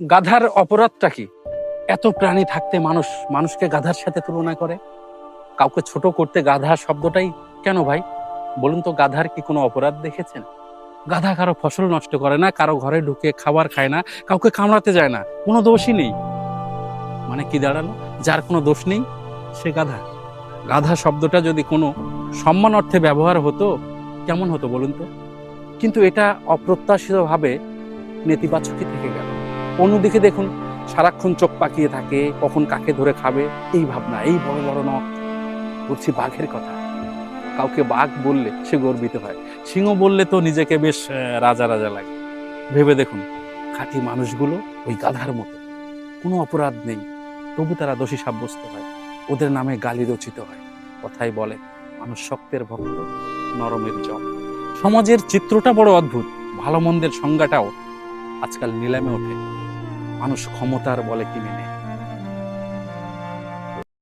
গাধার অপরাধটা কি? এত প্রাণী থাকতে মানুষ মানুষকে গাধার সাথে তুলনা করে? কাউকে ছোট করতে গাধা শব্দটাই কেন ভাই? বলুন তো গাধার কি কোনো অপরাধ দেখেছেন? গাধা কারও ফসল নষ্ট করে না, কারও ঘরে ঢুকে খাবার খায় না, কাউকে কামড়াতে যায় না, কোনো দোষই নেই। মানে কি দাঁড়াল? যার কোনো দোষ নেই, সে গাধা। গাধা শব্দটা যদি কোনো সম্মান অর্থে ব্যবহার হতো, কেমন হতো বলুন তো? কিন্তু এটা অপ্রত্যাশিতভাবে নেতিবাচকই থেকে গেল। অন্যদিকে দেখুন, সারাক্ষণ চোখ পাকিয়ে থাকে, কখন কাকে ধরে খাবে, এই ভাবনা, এই বড় বড় নখ। বলছি, বাঘের কথা। কাউকে বাঘ বললে সে গর্বিত হয়। সিংহ বললে তো নিজেকে বেশ রাজা রাজা লাগে। ভেবে দেখুন, খাঁটি মানুষগুলো ওই গাধার মতো। কোনো অপরাধ নেই। তবু তারা দোষী সাব্যস্ত হয়। ওদের নামে গালি রচিত হয়। কথাই বলে, মানুষ শক্তের ভক্ত, নরমের জম সমাজের চিত্রটা বড় অদ্ভুত। ভালো মন্দের সংজ্ঞাটাও আজকাল নিলামে ওঠে। মানুষ ক্ষমতার বলে কিনে নেয়।